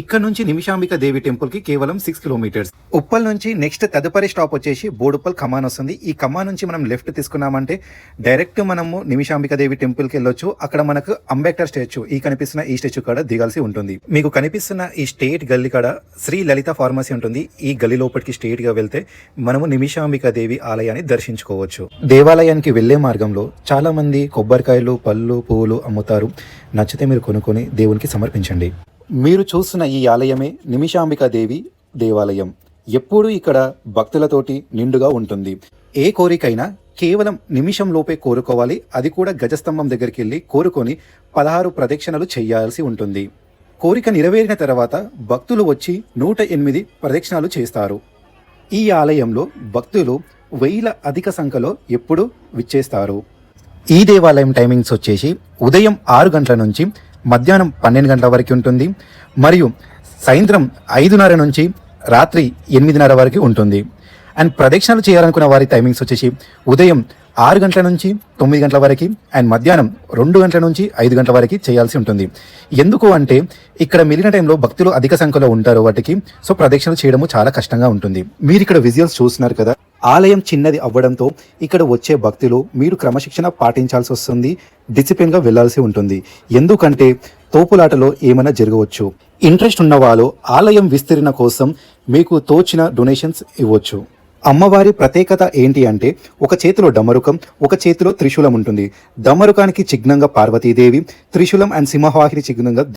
ఇక్కడ నుంచి నిమిషాంబిక దేవి టెంపుల్కి కేవలం సిక్స్ కిలోమీటర్స్ ఉప్పల్ నుంచి నెక్స్ట్ తదుపరి స్టాప్ వచ్చేసి బోడుప్పల్ కమాన్ వస్తుంది. ఈ కమాన్ నుంచి మనం లెఫ్ట్ తీసుకున్నామంటే డైరెక్ట్ మనము నిమిషాంబిక దేవి టెంపుల్కి వెళ్ళొచ్చు. అక్కడ మనకు అంబేద్కర్ స్టాచ్యూ ఈ కనిపిస్తున్న ఈ స్టాచ్యూ కాడ దిగాల్సి ఉంటుంది. మీకు కనిపిస్తున్న ఈ స్టేట్ గల్లీ కాడ శ్రీ లలిత ఫార్మసీ ఉంటుంది. ఈ గల్లీ లోపలికి స్టేట్గా వెళ్తే మనము నిమిషాంబిక దేవి ఆలయాన్ని దర్శించుకోవచ్చు. దేవాలయానికి వెళ్ళే మార్గంలో చాలా మంది కొబ్బరికాయలు పళ్ళు పువ్వులు అమ్ముతారు. నచ్చితే మీరు కొనుక్కొని దేవునికి సమర్పించండి. మీరు చూస్తున్న ఈ ఆలయమే నిమిషాంబిక దేవి దేవాలయం. ఎప్పుడూ ఇక్కడ భక్తులతోటి నిండుగా ఉంటుంది. ఏ కోరికైనా కేవలం నిమిషం లోపే కోరుకోవాలి. అది కూడా గజస్తంభం దగ్గరికి వెళ్ళి కోరుకొని పదహారు ప్రదక్షిణలు చేయాల్సి ఉంటుంది. కోరిక నెరవేరిన తర్వాత భక్తులు వచ్చి నూట ఎనిమిది ప్రదక్షిణలు చేస్తారు. ఈ ఆలయంలో భక్తులు వెయ్యిల అధిక సంఖ్యలో ఎప్పుడు విచ్చేస్తారు. ఈ దేవాలయం టైమింగ్స్ వచ్చేసి ఉదయం ఆరు గంటల నుంచి మధ్యాహ్నం పన్నెండు గంటల వరకు ఉంటుంది. మరియు సాయంత్రం ఐదున్నర నుంచి రాత్రి ఎనిమిదిన్నర వరకు ఉంటుంది. అండ్ ప్రదక్షిణలు చేయాలనుకున్న వారి టైమింగ్స్ వచ్చేసి ఉదయం ఆరు గంటల నుంచి తొమ్మిది గంటల వరకు అండ్ మధ్యాహ్నం రెండు గంటల నుంచి ఐదు గంటల వరకు చేయాల్సి ఉంటుంది. ఎందుకు అంటే ఇక్కడ మిగిలిన టైంలో భక్తులు అధిక సంఖ్యలో ఉంటారు వాటికి సో ప్రదక్షిణలు చేయడము చాలా కష్టంగా ఉంటుంది. మీరు ఇక్కడ విజువల్స్ చూస్తున్నారు కదా ఆలయం చిన్నది అవ్వడంతో ఇక్కడ వచ్చే భక్తులు మీరు క్రమశిక్షణ పాటించాల్సి వస్తుంది డిసిప్లిన్గా వెళ్ళాల్సి ఉంటుంది. ఎందుకంటే తోపులాటలో ఏమైనా జరగవచ్చు. ఇంట్రెస్ట్ ఉన్న వాళ్ళు ఆలయం విస్తరణ కోసం మీకు తోచిన డొనేషన్స్ ఇవ్వచ్చు. అమ్మవారి ప్రత్యేకత ఏంటి అంటే ఒక చేతిలో డమరుకం ఒక చేతిలో త్రిశూలం ఉంటుంది. డమరుకానికి చిహ్నంగా పార్వతీదేవి త్రిశూలం అండ్ సింహవాహిని చిహ్నంగా